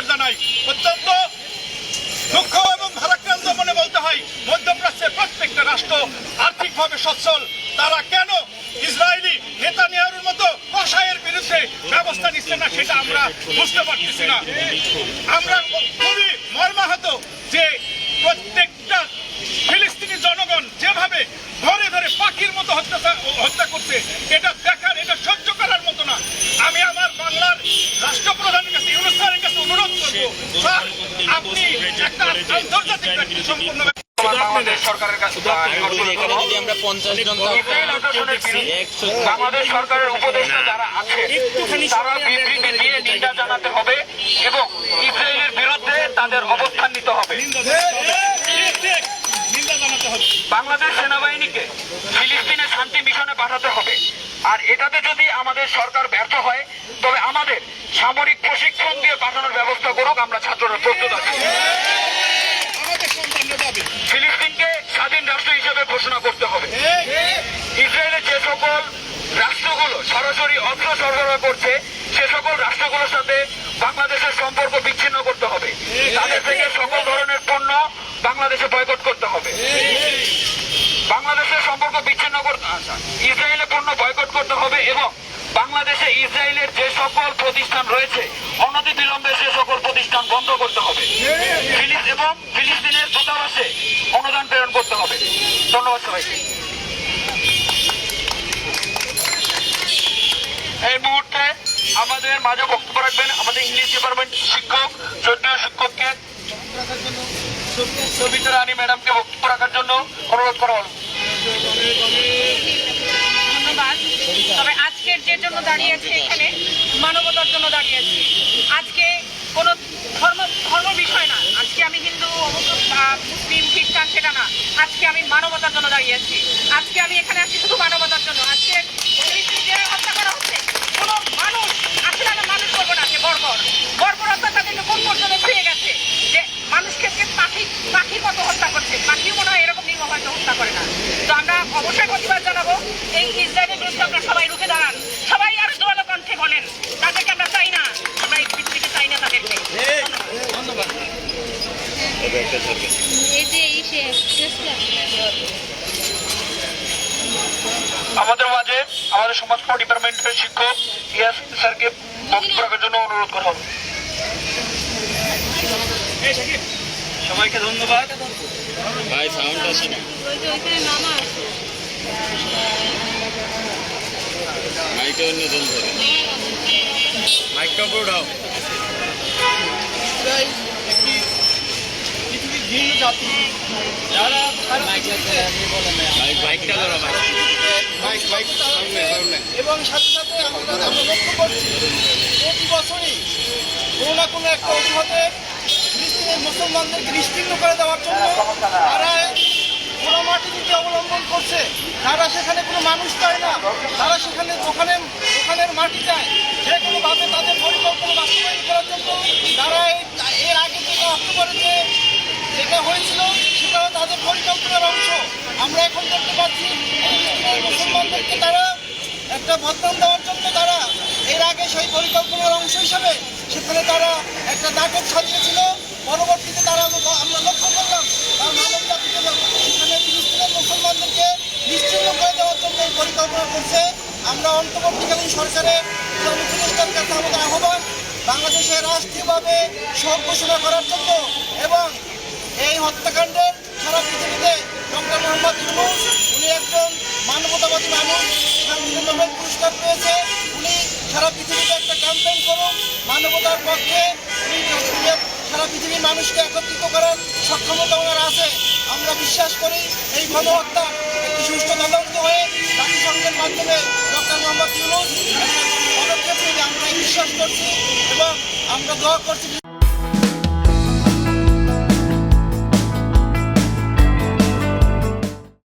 ধিক্কার জানাই। অত্যন্ত দুঃখ এবং ভারাক্রান্ত মনে বলতে হয়, মধ্যপ্রাচ্যের প্রত্যেকটা রাষ্ট্র আর্থিকভাবে সচ্ছল। তারা কেন ইসরায়েলি নেতানিয়াহুর মতো কষায়ের বিরুদ্ধে ব্যবস্থা নিচ্ছে না, সেটা আমরা বুঝতে পারতেছি না। আমরা খুবই মর্মাহত যে প্রত্যেকটা ফিলিস্তিনি জনগণ যেভাবে ধরে ধরে পাখির মতো হত্যা হত্যা করছে এটা দেখার এটা সহ্য করার মতো না আমি আমার বাংলার রাষ্ট্রপ্রধানের কাছে ইউনুস স্যারের কাছে অনুরোধ করব স্যার আপনি একটা আন্তর্জাতিক ব্যক্তি সম্পূর্ণ বাংলাদেশ সরকারের কাছে এখানে যদি আমরা পঞ্চাশ জন ইসরায়েল আগ্রাসনের বিরুদ্ধে একশো অবস্থান নিতে হবে বাংলাদেশ সেনাবাহিনীকে ফিলিস্তিনে শান্তি মিশনে পাঠাতে হবে। আর এটাতে যদি আমাদের সরকার ব্যর্থ হয়, তবে আমাদের সামরিক প্রশিক্ষণ দিয়ে পাঠানোর করুক আমরা ছাত্ররা প্রস্তুত আছি। ফিলিস্তিনকে স্বাধীন রাষ্ট্র হিসেবে ঘোষণা করতে হবে। ইসরায়েলের যে সকল রাষ্ট্রগুলো সরাসরি অস্ত্র সরবরাহ করছে সে সকল রাষ্ট্রগুলোর সাথে বাংলাদেশের সম্পর্ক বিচ্ছিন্ন করতে হবে। তাদের থেকে সকল ধরনের পণ্য বাংলাদেশে বয়কট করতে হবে। বাংলাদেশের সম্পর্ক বিচ্ছিন্ন করতে আচ্ছা, ইসরায়েলের পণ্য বয়কট করতে হবে এবং বাংলাদেশে ইসরায়েলের যে সকল প্রতিষ্ঠান রয়েছে অনতি বিলম্বে সে সকল প্রতিষ্ঠান বন্ধ করতে হবে। ফিলিস এবং ফিলিস্তিনের দূতাবাসে অনুদান প্রেরণ করতে হবে। ধন্যবাদ সবাইকে। এই মুহূর্তে আমাদের মাঝে বক্তব্য রাখবেন আমাদের ইংলিশ ডিপার্টমেন্ট শিক্ষক শ্রদ্ধেয় শিক্ষককে। সবিতা রানী ম্যাডামকে বক্তব্য রাখার জন্য অনুরোধ করা হলো। তবে আজকের যে জন্য দাঁড়িয়েছে এখানে, মানবতার জন্য দাঁড়িয়েছি আজকে কোনো আজকে আমি হিন্দু মুসলিম, খ্রিস্টান, সেটা না। আজকে আমি মানবতার জন্য দাঁড়িয়েছি আজকে আমি এখানে আছি শুধু মানবতার জন্য। আজকে হত্যা করা হচ্ছে। কোনো মানুষ, আসলে আমরা মানুষ করব না যে বর্বর। বর্বরতা তাদেরকে কোন পর্যন্ত ছুঁয়ে গেছে? যে মানুষকে পাখি পাখির মতো হত্যা করছে? পাখিও মনে হয় এরকম নির্মম হয়তো হত্যা করে না। তো আমরা অবশ্যই প্রতিবাদ জানাব। এই ইসরায়েলের বিরুদ্ধে আমরা সবাই রুখে দাঁড়ান। সবাই আর কণ্ঠে বলেন তাদেরকে আমরা চাই না আমরা এই পৃথিবীতে চাই না তাদেরকে এই যে এই সে চেষ্টা আমাদের মাঝে আমাদের সমাজ কল্যাণ ডিপার্টমেন্টের শিক্ষক ইয়াস স্যারকে বক্তব্য রাখার জন্য অনুরোধ করা হবে। সবাইকে ধন্যবাদ। ভাই সাউন্ড আসে না। ওই যে ওইখানে মামা মাইকে অন্য জন ধরে। মাইকটা উপরে মাইক এবং সাথে সাথে আমরা আমরা লক্ষ্য করছি, প্রতি বছরই কোনো না কোনো একটা অজুহাতে ফিলিস্তিনের মুসলমানদেরকে নিশ্চিহ্ন করে দেওয়ার জন্য তারা পোড়ামাটি নীতি অবলম্বন করছে। তারা সেখানে কোনো মানুষ চায় না। তারা সেখানে ওখানে, ওখানের মাটি চায়। যে কোনোভাবে তাদের পরিকল্পনা বাস্তবায়ন করার জন্য তারা এর আগে যেটা অক্টোবরে যে যেটা হয়েছিল সেটাও তাদের পরিকল্পনার অংশ। আমরা এখন দেখতে পাচ্ছি মুসলমানদেরকে তারা একটা বদনাম দেওয়ার জন্য তারা এর আগে সেই পরিকল্পনার অংশ হিসেবে সেখানে তারা একটা নাটক সাজিয়েছিল। পরবর্তীতে তারা আমরা লক্ষ্য করলাম, তার মানব জাতিকে সেখানে ফিলিস্তিনের মুসলমানদেরকে নিশ্চিন্ন করে দেওয়ার জন্য এই পরিকল্পনা করছে। আমরা অন্তর্বর্তীকালীন সরকারের প্রতিষ্ঠার কাছে আমাদের আহ্বান বাংলাদেশে রাষ্ট্রীয়ভাবে সব ঘোষণা করার জন্য এই হত্যাকাণ্ডের সারা পৃথিবীতে ডক্টর মোহাম্মদ ইউনুস, উনি একজন মানবতাবাদী মানুষ শান্তি নোবেল পুরস্কার পেয়েছে। উনি সারা পৃথিবীতে একটা ক্যাম্পেইন করুন মানবতার পক্ষে উনি সারা পৃথিবীর মানুষকে একত্রিত করার সক্ষমতা ওনার আছে। আমরা বিশ্বাস করি এই গণহত্যা একটি সুষ্ঠু তদন্ত হয়ে জাতিসংঘের মাধ্যমে ডক্টর মোহাম্মদ ইউনুস পদক্ষেপ নেবে আমরা বিশ্বাস করছি এবং আমরা দোয়া করছি